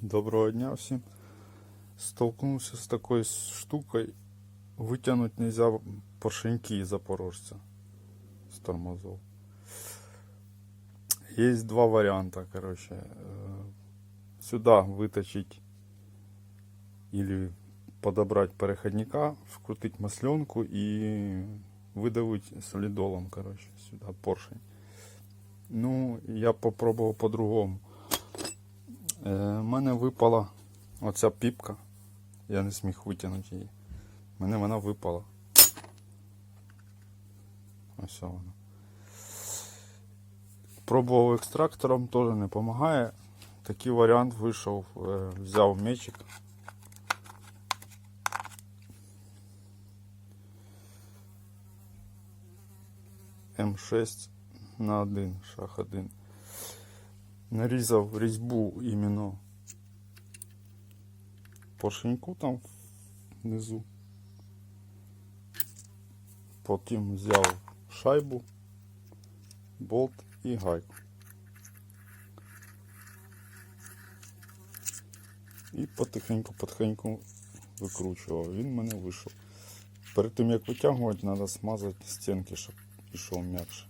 Доброго дня всім. Столкнувся з такою штукою. Витягнути нельзя поршеньки запорожця з тормозов. Є два варіанти, короче. Э, Сюда вытащить или подобрать переходника, вкрутить масленку и выдавить солидолом, короче, сюда поршень. Ну, я попробував по-другому. У мене випала оця піпка. Я не зміг витягнути її. У мене вона випала. Ось вона. Пробував екстрактором, теж не допомагає. Такий варіант вийшов, е, взяв мечик. М6 на 1, шаг 1 нарізав різьбу іменно поршеньку там внизу. Потім взяв шайбу, болт і гайку. І потихеньку-потихеньку викручував. Він мене вийшов. Перед тим як витягувати, треба смазати стінки, щоб пішов м'якше.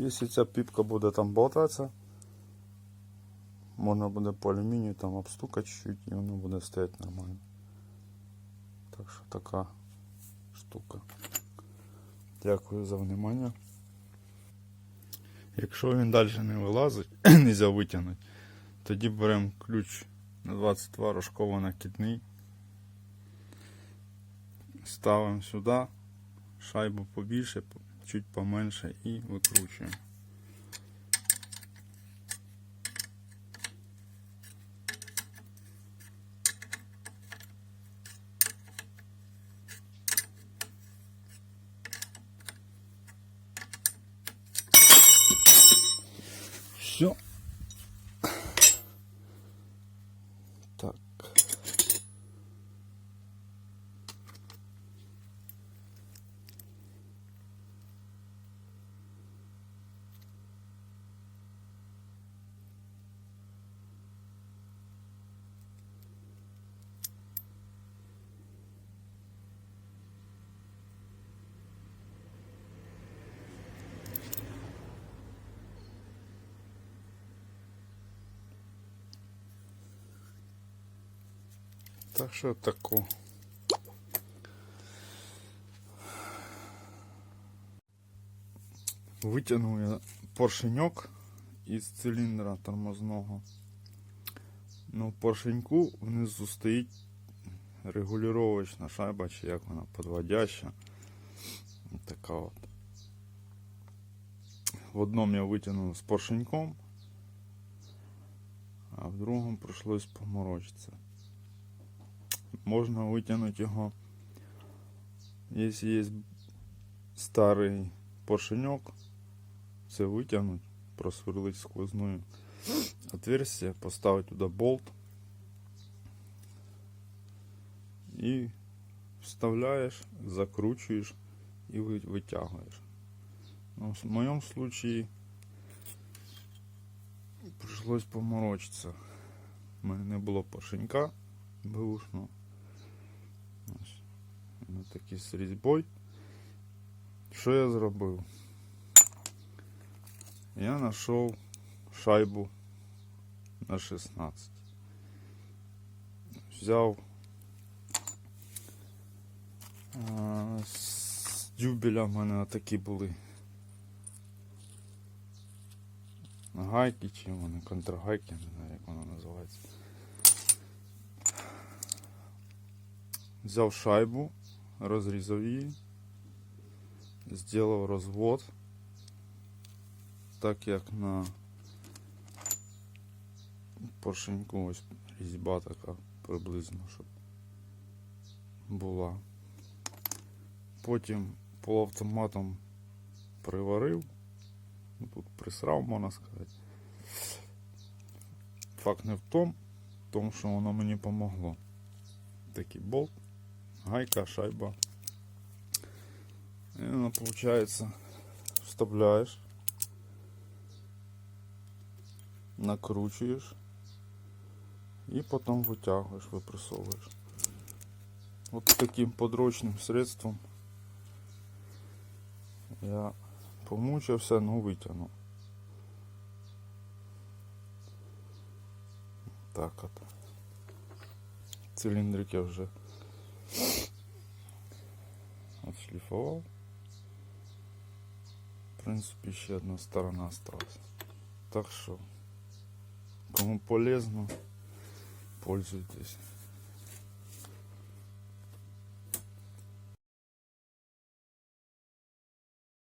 Якщо ця піпка буде там болтатися, можна буде по алюмінію там обстукати чуть і воно буде стояти нормально. Так що така штука. Дякую за внимание. Якщо він далі не вилазить, нельзя витягнути, тоді беремо ключ на 22 рожково накидний. Ставимо сюди, шайбу побільше, чуть поменше і викручуємо. Все. Так що таку. Витягнув я поршеньок із циліндра тормозного. Ну, в поршеньку внизу стоїть регулювачна шайба, чи як вона подводяща. Така от. В одному я витягнув з поршеньком, а в другому прийшлось поморочитися. Можна витягнути його, якщо є старий поршеньок, це витягнути, просверлить сквозною отверстие, поставити туди болт і вставляєш, закручуєш і ви- витягуєш. Ну, в моєму случаї прийшлось поморочитися. У мене не було поршенька беушного. Такий з різьбою. Що я зробив? Я знайшов шайбу на 16. Взяв з дюбеля в мене такі були. Гайки чи вони контргайки, не знаю як воно називається. Взяв шайбу, розрізав її, зробив розвод, так як на поршеньку ось різьба така приблизно, щоб була. Потім полуавтоматом приварив, ну, тут присрав, можна сказати. Факт не в тому, тому, що воно мені помогло. Такий болт гайка, шайба. И она получается, вставляешь, накручиваешь и потом вытягиваешь, выпрессовываешь. Вот таким подручным средством я помучився, ну витягнув. Так от. Циліндрик я вже отшліфував. В принципі, ще одна сторона осталась. Так що, кому полезно, пользуйтесь.